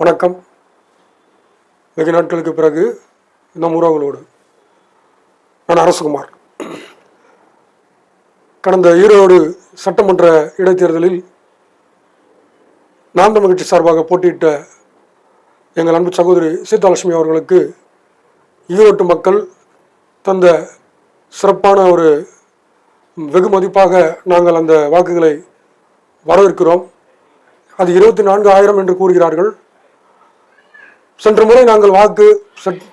வணக்கம். வெகு நாட்களுக்கு பிறகு நம் உறவுகளோடு நான் அரசகுமார். கடந்த ஈரோடு சட்டமன்ற இடைத்தேர்தலில் நாம் தமிழ் கட்சி சார்பாக போட்டியிட்ட எங்கள் அன்பு சகோதரி சீதாலட்சுமி அவர்களுக்கு ஈரோட்டு மக்கள் தந்த சிறப்பான ஒரு வெகு மதிப்பாக நாங்கள் அந்த வாக்குகளை வரவேற்கிறோம். அது இருபத்தி நான்கு ஆயிரம் என்று கூறுகிறார்கள். சென்ற முறை நாங்கள் வாக்கு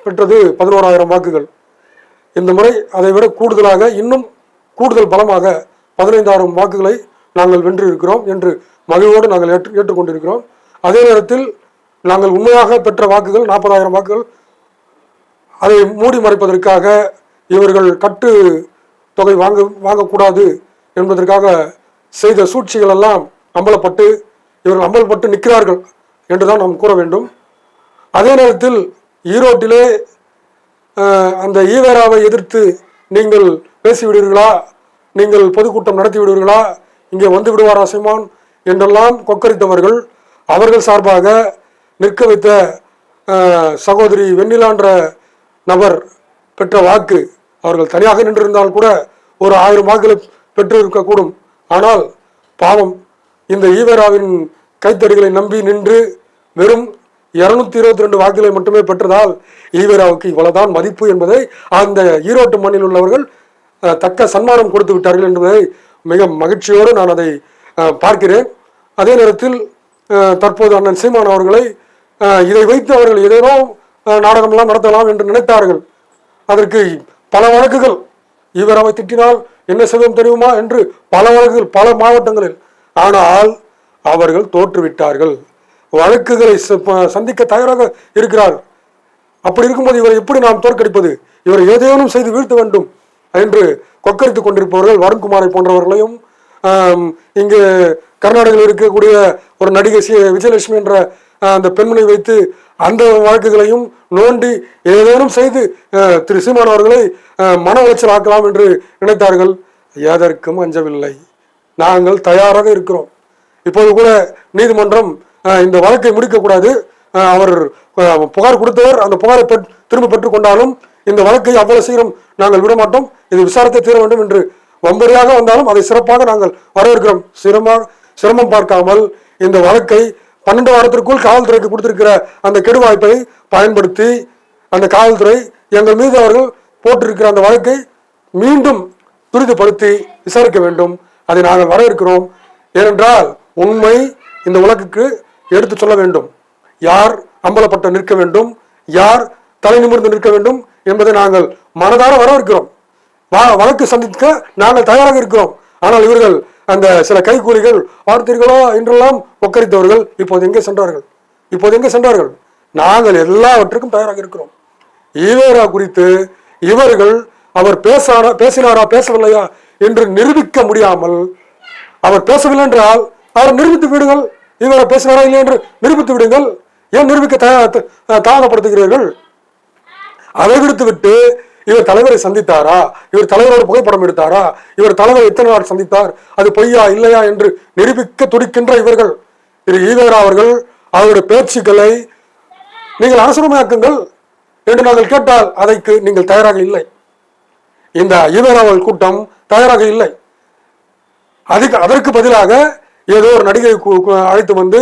பெற்றது பதினோராயிரம் வாக்குகள். இந்த முறை அதை விட கூடுதலாக இன்னும் கூடுதல் பலமாக பதினைந்தாயிரம் வாக்குகளை நாங்கள் வென்று இருக்கிறோம் என்று மகிழ்வோடு நாங்கள் ஏற்று ஏற்றுக்கொண்டிருக்கிறோம். அதே நேரத்தில் நாங்கள் உண்மையாக பெற்ற வாக்குகள் நாற்பதாயிரம் வாக்குகள். அதை மூடி மறைப்பதற்காக இவர்கள் கட்டு தொகை வாங்க வாங்கக்கூடாது என்பதற்காக செய்த சூழ்ச்சிகள் எல்லாம் அம்பலப்பட்டு இவர்கள் அம்பலப்பட்டு நிற்கிறார்கள் என்றுதான் நாம் கூற வேண்டும். அதே நேரத்தில் ஈரோட்டிலே அந்த ஈவேராவை எதிர்த்து நீங்கள் பேசிவிடுவீர்களா? நீங்கள் பொதுக்கூட்டம் நடத்தி விடுவீர்களா இங்கே வந்து விடுவாரா சீமான்? என்றெல்லாம் கொக்கரித்தவர்கள் அவர்கள் சார்பாக நிற்க வைத்த சகோதரி வெண்ணிலான்ற நபர் பெற்ற வாக்கு அவர்கள் தனியாக நின்றிருந்தால் கூட ஒரு ஆயிரம் வாக்குகளை பெற்றிருக்கக்கூடும். ஆனால் பாவம் இந்த ஈவேராவின் கைத்தடிகளை நம்பி நின்று வெறும் இருநூத்தி இருபத்தி ரெண்டு வாக்குகளை மட்டுமே பெற்றதால் ஈவேராவுக்கு இவ்வளவுதான் மதிப்பு என்பதை அந்த ஈரோட்டு மண்ணில் உள்ளவர்கள் தக்க சன்மானம் கொடுத்து விட்டார்கள் என்பதை மிக மகிழ்ச்சியோடு நான் அதை பார்க்கிறேன். அதே நேரத்தில் தற்போது அண்ணன் சீமான் அவர்களை இதை வைத்து அவர்கள் ஏதேனோ நாடகமெல்லாம் நடத்தலாம் என்று நினைத்தார்கள். அதற்கு பல வழக்குகள் ஈவேராவை திட்டினால் என்ன செய்வோம் தெரியுமா என்று பல வழக்குகள் பல மாவட்டங்களில். ஆனால் அவர்கள் தோற்றுவிட்டார்கள். வழக்குகளை ச- சந்திக்க தயாராக இருக்கிறார். அப்படி இருக்கும்போது இவரை எப்படி நாம் தோற்கடிப்பது? இவரை ஏதேனும் செய்து வீழ்த்த வேண்டும் என்று கொக்கரித்துக் கொண்டிருப்பவர்கள் வருண்குமாரை போன்றவர்களையும் இங்கு கர்நாடகாவில் இருக்கக்கூடிய ஒரு நடிகை சி விஜயலட்சுமி என்ற அந்த பெண்மணி வைத்து அந்த வழக்குகளையும் நோண்டி ஏதேனும் செய்து திரு சீமான் அவர்களை மன உளைச்சல் ஆக்கலாம் என்று நினைத்தார்கள். எதற்கும் அஞ்சவில்லை. நாங்கள் தயாராக இருக்கிறோம். இப்போது கூட நீதிமன்றம் இந்த வழக்கை முடிக்கக்கூடாது அவர் புகார் கொடுத்தவர் அந்த புகாரை பெற்- திரும்ப பெற்றுக் கொண்டாலும் இந்த வழக்கை அவ்வளவு சீக்கிரம் நாங்கள் விட மாட்டோம். இது விசாரித்து தீர வேண்டும் என்று வம்படியாக வந்தாலும் அதை சிறப்பாக நாங்கள் வரவேற்கிறோம். சிரமமாக சிரமம் பார்க்காமல் இந்த வழக்கை பன்னெண்டு வாரத்திற்குள் காவல்துறைக்கு கொடுத்திருக்கிற அந்த கெடு வாய்ப்பை பயன்படுத்தி அந்த காவல்துறை எங்கள் மீது அவர்கள் போட்டிருக்கிற அந்த வழக்கை மீண்டும் துரிதப்படுத்தி விசாரிக்க வேண்டும். அதை நாங்கள் வரவேற்கிறோம். ஏனென்றால் உண்மை இந்த உலகுக்கு எடுத்து சொல்ல வேண்டும். யார் அம்பலப்பட்ட நிற்க வேண்டும்? யார் தலை நிமிர்ந்து நிற்க வேண்டும் என்பதை நாங்கள் மனதார வரவிருக்கிறோம் வழக்கு சந்திக்க நாங்கள் தயாராக இருக்கிறோம். ஆனால் இவர்கள் அந்த சில கைகூலிகள் பார்த்தீர்களோ என்றெல்லாம் ஒக்கரித்தவர்கள் இப்போது எங்கே சென்றார்கள்? இப்போது எங்கே சென்றார்கள்? நாங்கள் எல்லாவற்றுக்கும் தயாராக இருக்கிறோம். ஈவேரா குறித்து இவர்கள் அவர் பேசாரா பேசினாரா பேசவில்லையா என்று நிரூபிக்க முடியாமல் அவர் பேசவில்லை என்றால் அவர் நிரூபித்து விடுங்கள். இவரை பேசுகிறாரா இல்லை என்று நிரூபித்து விடுங்கள். ஏன் நிரூபிக்க தாமதப்படுத்துகிறீர்கள்? அதை விடுத்து விட்டு இவர் தலைவரை சந்தித்தாரா? இவர் தலைவரோட புகைப்படம் எடுத்தாரா? இவர் தலைவர் எத்தனை நாள் சந்தித்தார்? அது பொய்யா இல்லையா என்று நிரூபிக்க துடிக்கின்ற இவர்கள். திரு ஈவேரா அவர்கள் அவருடைய பேச்சுக்களை நீங்கள் அரசுமையாக்குங்கள் என்று நாங்கள் கேட்டால் அதைக்கு நீங்கள் தயாராக இல்லை. இந்த ஈவேராவல் கூட்டம் தயாராக இல்லை. அதுக்கு அதற்கு பதிலாக ஏதோ ஒரு நடிகை அழைத்து வந்து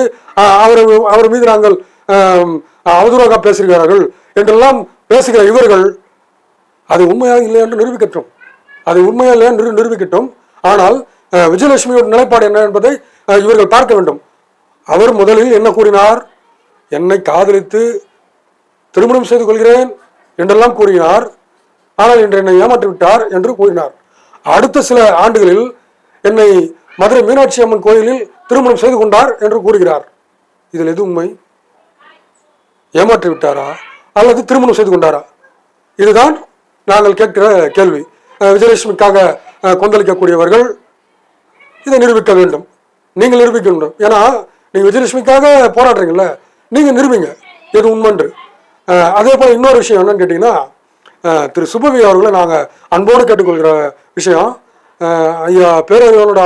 அவர் அவர் மீது நாங்கள் அவதூறாக பேசுகிறார்கள் என்றெல்லாம் பேசுகிற இவர்கள் அது உண்மையாக இல்லை என்று நிரூபிக்கட்டும். அது உண்மையாக இல்லையா என்று நிரூபிக்கட்டும். ஆனால் விஜயலட்சுமியோட நிலைப்பாடு என்ன என்பதை இவர்கள் பார்க்க வேண்டும். அவர் முதலில் என்ன கூறினார்? என்னை காதலித்து திருமணம் செய்து கொள்கிறேன் என்றெல்லாம் கூறினார். ஆனால் இன்று என்னை ஏமாற்றிவிட்டார் என்று கூறினார். அடுத்த சில ஆண்டுகளில் என்னை மதுரை மீனாட்சி அம்மன் கோயிலில் திருமணம் செய்து கொண்டார் என்று கூறுகிறார். இதில் எது உண்மை? ஏமாற்றி விட்டாரா? அல்லது திருமணம் செய்து கொண்டாரா? இதுதான் நாங்கள் கேட்கிற கேள்வி. விஜயலட்சுமிக்காக கொந்தளிக்கக்கூடியவர்கள் இதை நிரூபிக்க வேண்டும். நீங்கள் நிரூபிக்க வேண்டும். ஏன்னா நீங்கள் விஜயலட்சுமிக்காக போராடுறீங்கள நீங்கள் நிரூபிங்க. எது உண்மைன்று? அதே போல் இன்னொரு விஷயம் என்னன்னு கேட்டிங்கன்னா திரு சுபவி அவர்களை நாங்கள் அன்போடு கேட்டுக்கொள்கிற விஷயம். ஐயா பேரறிவனோட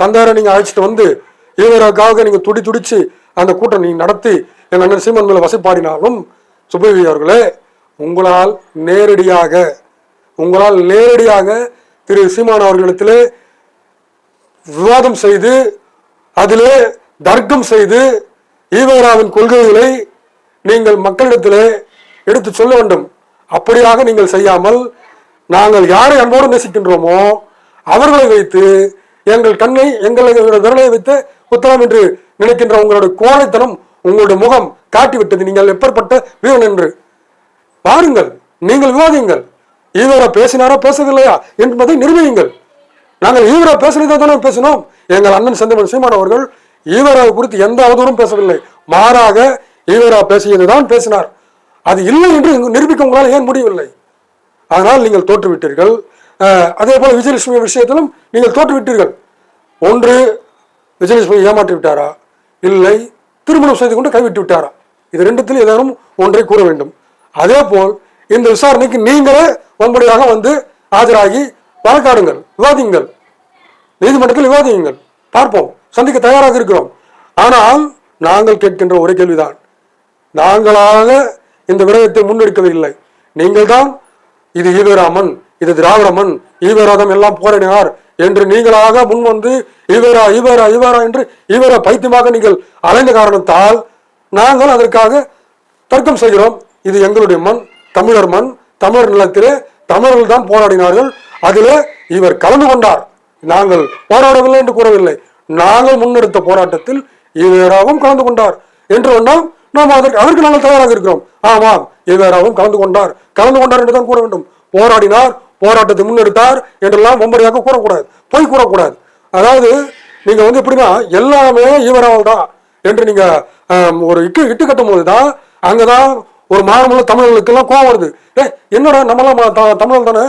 தந்தாரை நீங்கள் அழைச்சிட்டு வந்து ஈவராக்காக நீங்கள் துடி துடிச்சு அந்த கூட்டம் நீங்கள் நடத்தி எங்கள் அண்ணன் சீமன் மேலே வசைப்பாடினாலும் சுபவி அவர்களே உங்களால் நேரடியாக உங்களால் நேரடியாக திரு சீமான் அவர்களிடத்திலே விவாதம் செய்து அதிலே தர்க்கம் செய்து ஈவராவின் கொள்கைகளை நீங்கள் மக்களிடத்திலே எடுத்து சொல்ல வேண்டும். அப்படியாக நீங்கள் செய்யாமல் நாங்கள் யாரை அன்போடு நேசிக்கின்றோமோ அவர்களை வைத்து எங்கள் கண்ணை எங்களை விரலை வைத்து உத்தரம் என்று நினைக்கின்ற உங்களுடைய கோழைத்தனம் உங்களுடைய முகம் காட்டிவிட்டது. நீங்கள் எப்பேற்பட்ட வீரன் என்று பாருங்கள் நீங்கள் விவாதியுங்கள். ஈவரா பேசினாரா பேசவில்லையா என்பதை நிரூபியுங்கள். நாங்கள் ஈவரா பேசினதை தானே பேசினோம். எங்கள் அண்ணன் செந்தமன் சீமான் அவர்கள் ஈவராவை குறித்து எந்த அவதூறும் பேசவில்லை. மாறாக ஈவரா பேசியதுதான் பேசினார். அது இல்லை என்று நிரூபிக்க உங்களால் ஏன் முடியவில்லை? அதனால் நீங்கள் தோற்றுவிட்டீர்கள். அதே போல விஜயலட்சுமி விஷயத்திலும் நீங்கள் தோற்றுவிட்டீர்கள். ஒன்று விஜயலட்சுமி ஏமாற்றி விட்டாரா? இல்லை திருமணம் செய்து கொண்டு கைவிட்டு விட்டாரா? இது ரெண்டுத்தில் ஏதேனும் ஒன்றை கூற வேண்டும். அதே போல் இந்த விசாரணைக்கு நீங்களே ஒன்படியாக வந்து ஆஜராகி வழக்காடுங்கள் விவாதியுங்கள். நீதிமன்றத்தில் விவாதியுங்கள். பார்ப்போம். சந்திக்க தயாராக இருக்கிறோம். ஆனால் நாங்கள் கேட்கின்ற ஒரே கேள்விதான். நாங்களாக இந்த விடயத்தை முன்னெடுக்கவில்லை. நீங்கள் தான் இது ஈவேராமன் இது திராவிடமன் ஈவேராதம் எல்லாம் போராடினார். என்று நீங்களாக முன் வந்து இவரா இவரா இவரா என்று இவர பைத்தியமாக நீங்கள் அலைந்த காரணத்தால் நாங்கள் அதற்காக தர்க்கம் செய்கிறோம். இது எங்களுடைய மண் தமிழர் மண் தமிழர் நிலத்திலே தமிழர்கள் தான் போராடினார்கள். அதிலே இவர் கலந்து கொண்டார். நாங்கள் போராடவில்லை என்று கூறவில்லை. நாங்கள் முன்னெடுத்த போராட்டத்தில் இவராகவும் கலந்து கொண்டார். என்று ஒன்றால் நாம் அதற்கு அதற்கு நாங்கள் தயாராக இருக்கிறோம். ஆமாம் இவராகவும் கலந்து கொண்டார். கலந்து கொண்டார் என்று தான் கூற வேண்டும். போராடினார் போராட்டத்தை முன்னெடுத்தார் என்றெல்லாம் வம்படியாக கூறக்கூடாது. பொய் கூறக்கூடாது. அதாவது நீங்கள் வந்து எப்படின்னா எல்லாமே இவரால் தான் என்று நீங்கள் ஒரு இட்டு இட்டு கட்டும் போது தான் ஒரு மாநில தமிழர்களுக்கெல்லாம் கோவம் வருது. ஏ என்னடா நம்மளாம் த- தமிழர் தானே?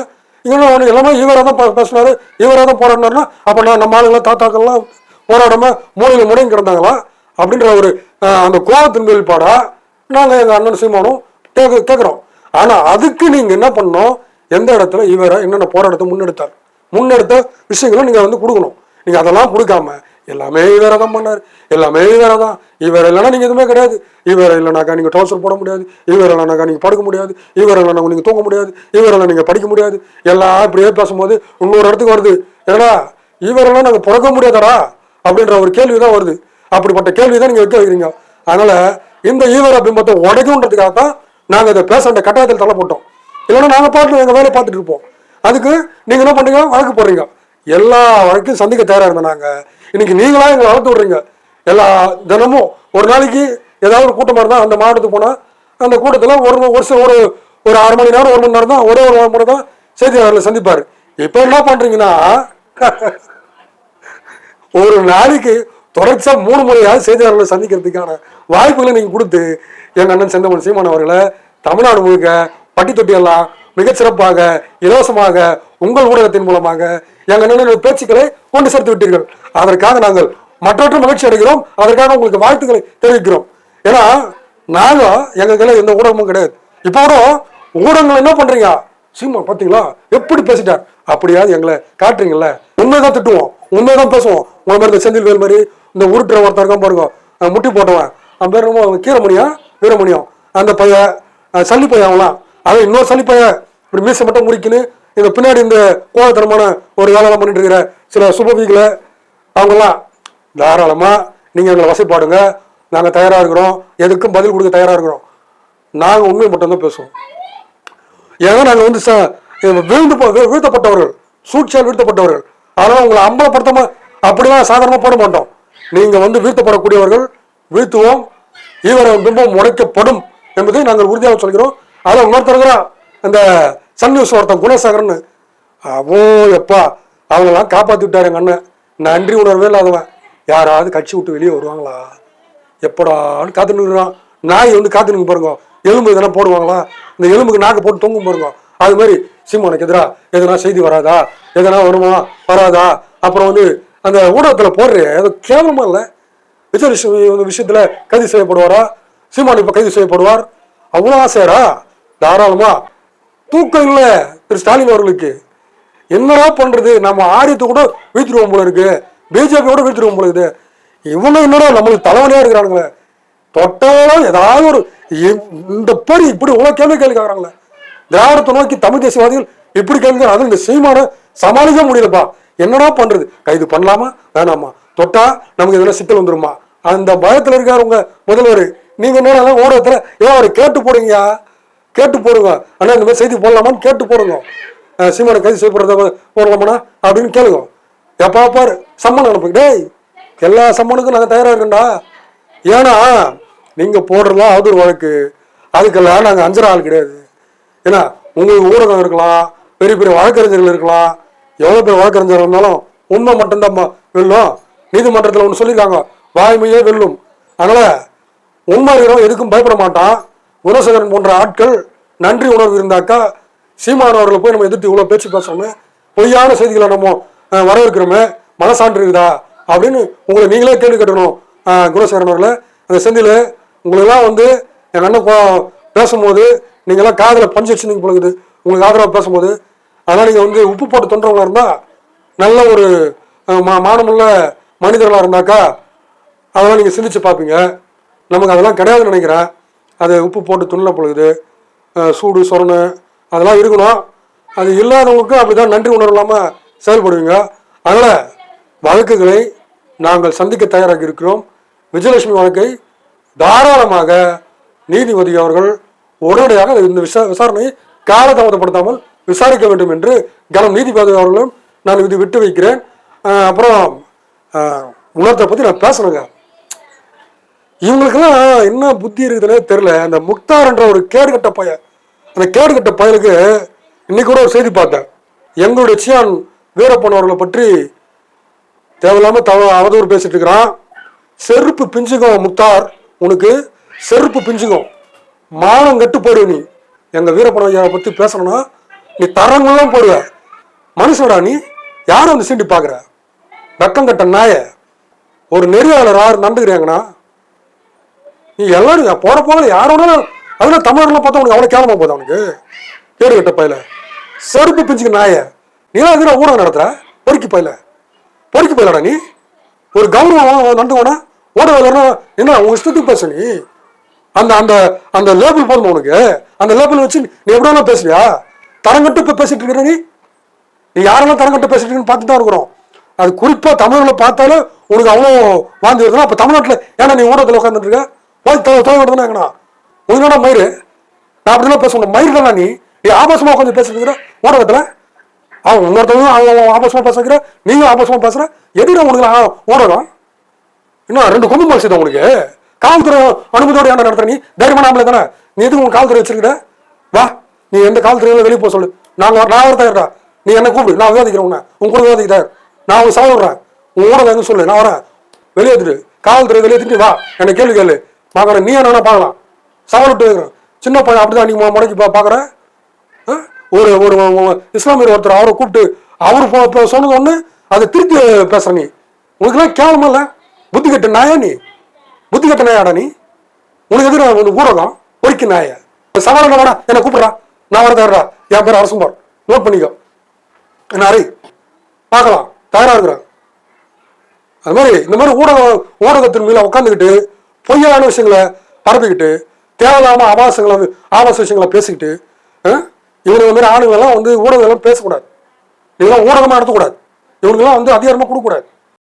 இங்கெல்லாம் எல்லாமே இவராக தான் பே- பேசினாரு இவராக தான் போராடினாருன்னா அப்போ நான் நம்ம ஆளுங்களாம் தாத்தாக்கள்லாம் போராடாமல் மூலையில் முடங்கி கிடந்தாங்களா? அப்படின்ற ஒரு அந்த கோபத்தின் வெளிப்பாடாக நாங்கள் எங்கள் அண்ணன் சீமானும் கேட்க கேட்குறோம் ஆனால் அதுக்கு நீங்கள் என்ன பண்ணணும்? எந்த இடத்துல இவரை என்னென்ன போராட்டத்தை முன்னெடுத்தார்? முன்னெடுத்த விஷயங்களும் நீங்கள் வந்து கொடுக்கணும். நீங்கள் அதெல்லாம் கொடுக்காம எல்லாமே இவரை தான் பண்ணார். எல்லாமே இவரை தான். இவர் இல்லைன்னா நீங்கள் எதுவுமே கிடையாது. இவர் இல்லைனாக்கா நீங்கள் ட்ரான்ஸ்ஃபர் போட முடியாது. இவர் இல்லைனாக்கா நீங்கள் படுக்க முடியாது. இவர் இல்லைனா நீங்கள் தூங்க முடியாது. இவர் இல்லை படிக்க முடியாது. எல்லாம் இப்படியே பேசும்போது இன்னொரு இடத்துக்கு வருது. ஏன்னா இவரெல்லாம் நாங்கள் பிறக்க முடியாதடா? அப்படின்ற ஒரு கேள்வி தான் வருது. அப்படிப்பட்ட கேள்வி தான் நீங்கள் வைக்க வைக்கிறீங்க. அதனால் இந்த ஈவர பிம்பத்தை உடைக்குன்றதுக்காக தான் நாங்கள் இதை பேச வேண்டிய கட்டாயத்தில் தள்ளப்பட்டோம். இல்லைன்னா நாங்கள் பாட்டு எங்கள் வேலையை பார்த்துட்டு இருப்போம். அதுக்கு நீங்கள் என்ன பண்றீங்க? வழக்கு போடுறீங்க. எல்லா வழக்கையும் சந்திக்க தயாராக இருந்தோம் நாங்கள் இன்னைக்கு நீங்களாக எங்களை வளர்த்து விட்றீங்க. எல்லா தினமும் ஒரு நாளைக்கு ஏதாவது ஒரு கூட்டமாக இருந்தால் அந்த மாவட்டத்துக்கு போனால் அந்த கூட்டத்தில் ஒரு ஒரு சில ஒரு ஒரு அரை மணி நேரம் ஒரு மணி நேரம் தான் ஒரே ஒரு முறை தான் செய்தியாளர்களை சந்திப்பார். இப்போ என்ன பண்ணுறீங்கன்னா ஒரு நாளைக்கு தொடர்ச்சியா மூணு முறையாவது செய்தியாளர்களை சந்திக்கிறதுக்கான வாய்ப்புகளை நீங்கள் கொடுத்து எங்கள் அண்ணன் செந்தமன் சீமான் அவர்களை தமிழ்நாடு முழுக்க பட்டி தொட்டி எல்லாம் மிகச்சிறப்பாக இலவசமாக உங்கள் ஊடகத்தின் மூலமாக எங்கள் அண்ணனின் பேச்சுக்களை கொண்டு சேர்த்து விட்டீர்கள். அதற்காக நாங்கள் மற்றற்ற மகிழ்ச்சி அடைகிறோம். அதற்காக உங்களுக்கு வாழ்த்துக்களை தெரிவிக்கிறோம். ஏன்னா நாங்க எங்க கையில எந்த ஊடகமும் கிடையாது. இப்போ கூட ஊடகங்கள் என்ன பண்றீங்க? சீமா பாத்தீங்களா? எப்படி பேசிட்டார்? அப்படியாவது எங்களை காட்டுறீங்கல்ல. உண்மைதான் திட்டுவோம். உண்மைதான் பேசுவோம். உங்க மாதிரி இந்த செந்தில் வேல் மாதிரி இந்த உருட்டுற ஒருத்தர் இருக்கான் பாருங்க. முட்டி போட்டவன். அவன் பேர் ரொம்ப கீரமணியா? வீரமணியம். அந்த பையன் சல்லி பையன் அவன்லாம். அதை இன்னொரு சல்லி இப்படி மீசை மட்டும் முடிக்கின்னு இந்த பின்னாடி இந்த கோலத்தனமான ஒரு வேலைலாம் பண்ணிட்டு இருக்கிற சில சுபவிகளை அவங்கெல்லாம் தாராளமாக நீங்கள் எங்களை வசைப்பாடுங்க. நாங்கள் தயாராக இருக்கிறோம். எதுக்கும் பதில் கொடுக்க தயாராக இருக்கிறோம். நாங்கள் உண்மை மட்டும்தான் பேசுவோம். ஏன்னா நாங்கள் வந்து ச வீழ்ந்து போ- வீழ்த்தப்பட்டவர்கள். சூழ்ச்சியால் வீழ்த்தப்பட்டவர்கள். அதனால் உங்களை அம்பலப்படுத்தாம அப்படிலாம் சாதாரணமாக போட மாட்டோம். நீங்கள் வந்து வீழ்த்தப்படக்கூடியவர்கள் வீழ்த்துவோம். ஈவர பிம்பம் உடைக்கப்படும் என்பதை நாங்கள் உறுதியாக சொல்கிறோம். அதில் இன்னொருத்தருக்கிறான் அந்த சன் நியூஸ் ஒருத்தன் குணசேகரன் அவன் எப்பா அவங்களெல்லாம் காப்பாற்றி விட்டார் எங்கள் அண்ணன். நன்றி உணர்வே இல்லாதவன். யாராவது கட்சி விட்டு வெளியே வருவாங்களா? எப்படான்னு காத்துனுக்குறான் நாய் வந்து காத்து பாருங்க. எலும்பு எதனா போடுவாங்களா? இந்த எலும்புக்கு நாக்கு போட்டு தொங்கும் பாருங்க. அது மாதிரி சீமானுக்கு எதிரா? எதனா செய்தி வராதா? எதனா வருமா? வராதா? அப்புறம் வந்து அந்த ஊடகத்தில் போடுற அது கேவலமாக இல்லை? விஜய் விஷயத்தில் கைது செய்யப்படுவாரா? சீமான் இப்போ கைது செய்யப்படுவார்? அவ்வளோ ஆசையரா? தாராளமா தூக்கம் இல்லை திரு ஸ்டாலின் அவர்களுக்கு என்னடா பண்றது? நம்ம ஆரியத்தை கூட வீழ்த்திடுவோம் போல இருக்கு. பிஜேபி கூட வீழ்த்திடுவோம் போல இருக்குது. இவனும் என்னடா நம்மளுக்கு தலைவலியா இருக்கிறானுங்களே? தொட்டாலும் ஏதாவது ஒரு இந்த பேர் இப்படி உலக கேள்வி கேள்வி கேட்கறாங்களே. திராவிடத்தை நோக்கி தமிழ் தேசியவாதிகள் இப்படி கேள்வி அதுவும் இந்த சீமான சமாளிக்க முடியலப்பா. என்னடா பண்றது? கைது பண்ணலாமா? வேணாமா. தொட்டா நமக்கு எதுனா சிக்கல் வந்துருமா? அந்த பயத்துல இருக்காரு உங்க முதல்வர். நீங்க என்ன ஊடகத்துல ஏன் அவரை கேட்டு போடுங்கயா கேட்டு போடுங்க. அண்ணா இந்த மாதிரி செய்தி போடலாமான்னு கேட்டு போடுங்க. சீமான கைது செய்யப்படுறத போடலாமாண்ணா அப்படின்னு கேளுங்க. எப்பா பாரு சம்மன் அனுப்புங்க. டேய் எல்லா சம்மனுக்கும் நாங்கள் தயாராக இருக்கோம்டா. ஏன்னா நீங்கள் போடுறலாம் அவதூறு வழக்கு. அதுக்கெல்லாம் நாங்கள் அஞ்சரை ஆள் கிடையாது. ஏன்னா உங்களுக்கு ஊடகம் இருக்கலாம் பெரிய பெரிய வழக்கறிஞர்கள் இருக்கலாம். எவ்வளோ பெரிய வழக்கறிஞர் இருந்தாலும் உண்மை மட்டும்தான் வெல்லும். நீதிமன்றத்தில் ஒன்று சொல்லியிருக்காங்க. வாய்மையே வெல்லும். அதனால் உண்மை இருக்கிறவன் எதுக்கும் பயப்பட மாட்டான். குணசேகரன் போன்ற ஆட்கள் நன்றி உணர்வு இருந்தாக்கா சீமான் அவர்களை போய் நம்ம எதிர்த்து இவ்வளோ பேச்சு பேசுறோமே பொய்யான செய்திகளை நம்ம வரவேற்கிறோமே மனசான்று இருக்குதா அப்படின்னு உங்களை நீங்களே கேள்வி கட்டணும் குணசேகரன் அவர்களை. அந்த செந்தில் உங்களெல்லாம் வந்து எங்கள் அண்ணன் பேசும்போது நீங்கள்லாம் காதில் பஞ்சு வச்சுருந்தீங்க பழகுது. உங்களுக்கு ஆதரவாக பேசும்போது அதனால் நீங்கள் வந்து உப்பு போட்டு தொண்டவங்களாக இருந்தால் நல்ல ஒரு மா மானமுள்ள மனிதர்களாக இருந்தாக்கா அதெல்லாம் நீங்கள் சிந்திச்சு பார்ப்பீங்க. நமக்கு அதெல்லாம் கிடையாதுன்னு நினைக்கிறேன். அது உப்பு போட்டு துண்ணில் பொழுது சூடு சொரணு அதெல்லாம் இருக்கணும். அது இல்லாதவங்களுக்கு அப்படி தான் நன்றி உணர்வு இல்லாமல் செயல்படுவீங்க. அதனால் வழக்குகளை நாங்கள் சந்திக்க தயாராக இருக்கிறோம். விஜயலட்சுமி வழக்கை தாராளமாக நீதிபதி அவர்கள் உடனடியாக இந்த விசா விசாரணையை காலதாமதப்படுத்தாமல் விசாரிக்க வேண்டும் என்று கனம் நீதிபதி அவர்களும் நான் இது விட்டு வைக்கிறேன் அப்புறம் உணர்த்த உணர்த்தை பற்றி நான் பேசுகிறேங்க இவங்களுக்கெல்லாம் என்ன புத்தி இருக்குதுன்னே தெரில அந்த முக்தார்ன்ற ஒரு கேடுகட்ட பையன். அந்த கேடுகட்ட பயலுக்கு இன்னைக்கு கூட ஒரு செய்தி பார்த்தேன். எங்களுடைய சியான் வீரப்பன் அவர்களை பற்றி தேவையில்லாமல் தவ அவதூறு பேசிட்டு இருக்கிறான். செருப்பு பிஞ்சுக்கும் முக்தார். உனக்கு செருப்பு பிஞ்சுக்கும் மானம் கட்டு போடுவ நீ. எங்கள் வீரப்பன் ஐயாவை பற்றி பேசணும்னா நீ தரங்கள்லாம் போடுவ. மனுஷடா நீ? யாரும் வந்து சீண்டி பார்க்குற? வெக்கம் கட்ட நாய. ஒரு நெறியாளர் யார் நடந்துக்கிறாங்கண்ணா நீ எல்லாரும் போற போகல யாரோட அதெல்லாம் தமிழர்லாம் பார்த்தா உனக்கு அவ்வளோ கேவலமாக போகுது அவனுக்கு கேடு கட்ட பையில. செருப்பு பிஞ்சுக்கு நாய. நீலாம் எதிராக ஊடகம் நடத்துற? பொறுக்கி பையில. பொறுக்கி பயிலடா நீ? ஒரு கௌரவம் நடந்துக்கோனா ஓட என்ன உன் இஷ்டத்துக்கு பேச நீ. அந்த அந்த அந்த லேபிள் போதும் உனக்கு? அந்த லேபிள் வச்சு நீ எப்படி வேணா பேசுவியா? தரங்கட்டு இப்போ பேசிட்டு இருக்கிற நீ? நீ யாரெல்லாம் தரங்கட்டு பேசிட்டு இருக்கீங்கன்னு பார்த்துட்டு தான் இருக்கிறோம். அது குறிப்பாக தமிழில் பார்த்தாலே உனக்கு அவ்வளோ வாழ்ந்து இருக்கணும் அப்போ தமிழ்நாட்டில் ஏன்னா நீ ஊடகத்தில் உட்காந்துட்டு இருக்க? தொலை தொலை எங்கண்ணா உனக்கு மயிறு. நான் அப்படிலாம் பேசணும் மயிறு தானே நீ. நீ ஆபாசமாக உட்காந்து பேசிட்டு ஊடகத்தில் அவன் இன்னொருத்தவங்க அவன் அவன் ஆபாசமாக பேசுகிற நீங்களும் ஆபாசமாக பேசுகிற எதுக்கு உங்களுக்கு ஆ- ஊடகம் இன்னும் ரெண்டு கொம்பு மனசு உங்களுக்கு காவல்துறை அனுமதியோட என்ன நடத்துற நீ? தைரியமான நாமளே தானே நீ எதுக்கு உங்க காவல்துறை வச்சிருக்கிற? வா நீ எந்த காவல்துறையில வெளியே போக சொல்லு. நாங்க நான் வர தயாரா நீ என்ன கூப்பிடு. நான் விவாதிக்கிறேன் உன்னை. உன் கூட விவாதிக்கிறார். நான் உங்க சவால் விடுறேன் உன் ஊடகம் சொல்லு. நான் வரேன். வெளியேற்றிட்டு காவல்துறை வெளியேற்றிட்டு வா. என்னை கேள்வி கேளு. பார்க்குறேன் நீ என்ன பார்க்கலாம். சவால் விட்டு வைக்கிறேன் சின்ன பையன் அப்படிதான் நீ மு- முடக்கி பா பார்க்குறேன் ஒரு ஒரு ஒரு இஸ்லாமியர் ஒருத்தர் அவரை கூப்பிட்டு அவர் போ- சொன்னது ஒன்று அதை திருப்பி பேசுகிற நீ. உனக்குலாம் கேவலமா இல்லை? புத்தி கட்ட நாயா நீ? புத்தி கட்ட நாயாடா நீ? உனக்கு எதிர உனக்கு ஊடகம் பொறிக்க நாய. சவால் என்ன வேணா என்ன கூப்பிட்றா. நான் வர தயாரா என் பேர் அரசும்பார். நோட் பண்ணிக்கோ. என்ன அறி? பார்க்கலாம். தயாராக இருக்கிறேன் அது மாதிரி இந்த மாதிரி ஊடகம் ஊடகத்தின் மேல உட்காந்துக்கிட்டு பொய்யான விஷயங்களை பரப்பிக்கிட்டு தேவையில்லாமல் ஆபாசங்களை ஆபாச விஷயங்களை பேசிக்கிட்டு அஹ், மாதிரி ஆளுங்கள்லாம் வந்து ஊடகங்கள்லாம் பேசக்கூடாது. இதெல்லாம் ஊடகமாக நடத்தக்கூடாது. இவனுங்கெல்லாம் வந்து அதிகாரமாக கொடுக்கக்கூடாது.